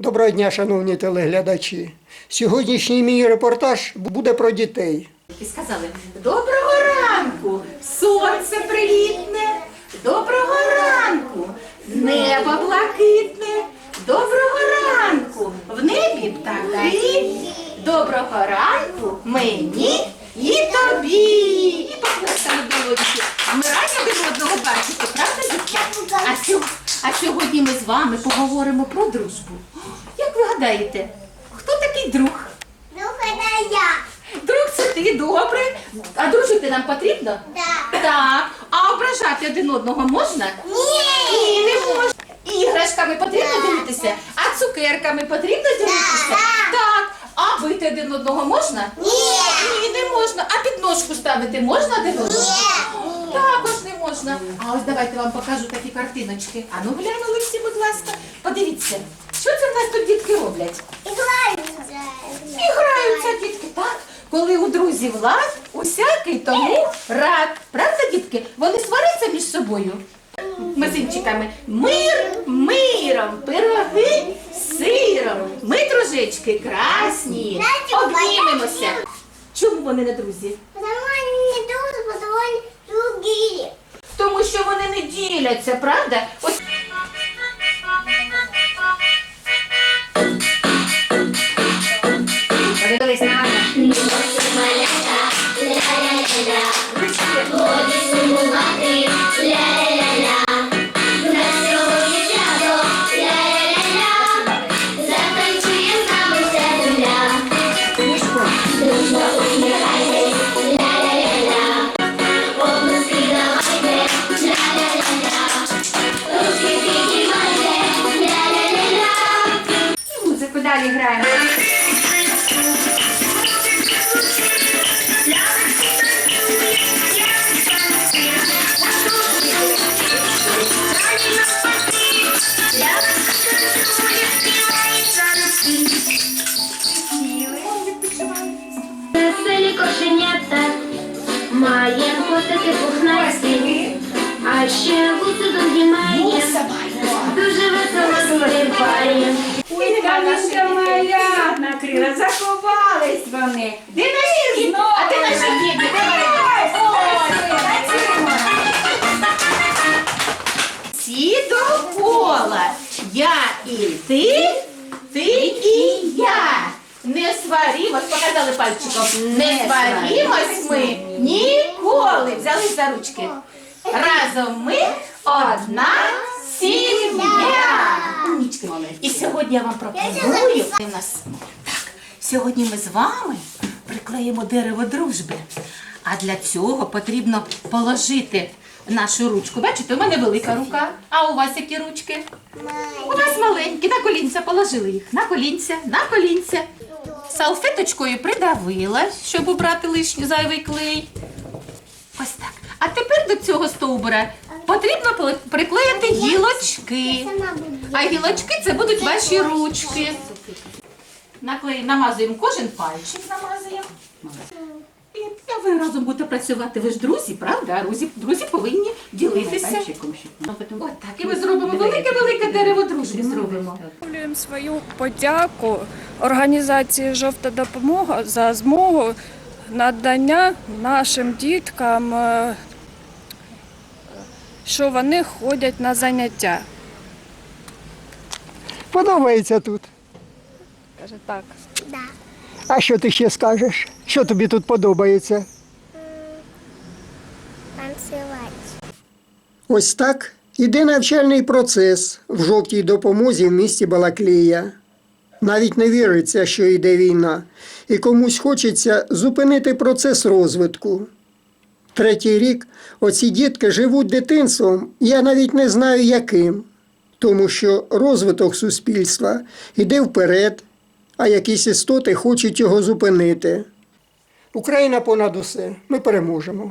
Доброго дня, шановні телеглядачі. Сьогоднішній мій репортаж буде про дітей. І сказали: Доброго ранку! Сонце привітне! Доброго ранку! Небо блакитне! Доброго ранку! В небі птахи! Доброго ранку мені і тобі! І покласили долоньки. Ми раді один одного бачити, правда, дітки? А, сьо- а сьогодні ми з вами поговоримо про дружбу. Як ви гадаєте, хто такий друг? Ну, когда я. Друг, це ти добре. А дружити нам потрібно? Да. Так. А ображати один одного можна? Ні, не можна. Іграшками потрібно дивитися, а цукерками потрібно дивитися? Так. А бити один одного можна? Ні. Ні, не можна. А підножку ставити можна один одному? Також не можна. А ось давайте вам покажу такі картиночки. А ну глянули всі, будь ласка. Подивіться, що це в нас тут дітки роблять? Играются. І граються дітки, так? Коли у друзів лад, усякий тому рад. Правда, дітки? Вони сваряться між собою. Мизинчиками. Мир миром, пироги сиром. Ми, дружечки, красні. Обнімемося. Чому вони не друзі? Потому они не дружат, потому они другие. Що вони не діляться, правда? Ось далі граємо. Веселі кошенята, має котики пухнасті, а ще гуси довгі має, дуже весело стрибає. Накрила, заховались вони. Де наші діти? А де наші діти? Всі довкола. Я і ти, ти і я. Не сварімось, показали пальчиком. Не сварімось ми ніколи. Взялись за ручки. Разом ми одна сім'я. Умнічки. І сьогодні я вам пропоную. У нас. Сьогодні ми з вами приклеїмо дерево дружби. А для цього потрібно положити нашу ручку. Бачите, у мене велика рука, а у вас які ручки? У вас маленькі, на колінця положили їх. На колінця, на колінця. Салфеточкою придавила, щоб убрати лишній зайвий клей. Ось так. А тепер до цього стовбура потрібно приклеїти гілочки. А гілочки це будуть ваші ручки. Наклеїмо, намазуємо кожен пальчик, намазуємо. І а ви разом будете працювати. Ви ж друзі, правда? Друзі, друзі повинні ділитися. От так. І ми зробимо велике-велике дерево дружби. Зробимо. Висловлюємо свою подяку організації Жовта допомога за змогу надання нашим діткам, е, що вони ходять на заняття. Подобається тут. Каже так. Да. А що ти ще скажеш? Що тобі тут подобається? Танцевать. Ось так іде навчальний процес в жовтій допомозі в місті Балаклія. Навіть не віриться, що йде війна, і комусь хочеться зупинити процес розвитку. Третій рік оці дітки живуть дитинством, я навіть не знаю яким, тому що розвиток суспільства йде вперед, а якісь істоти хочуть його зупинити. Україна понад усе, ми переможемо.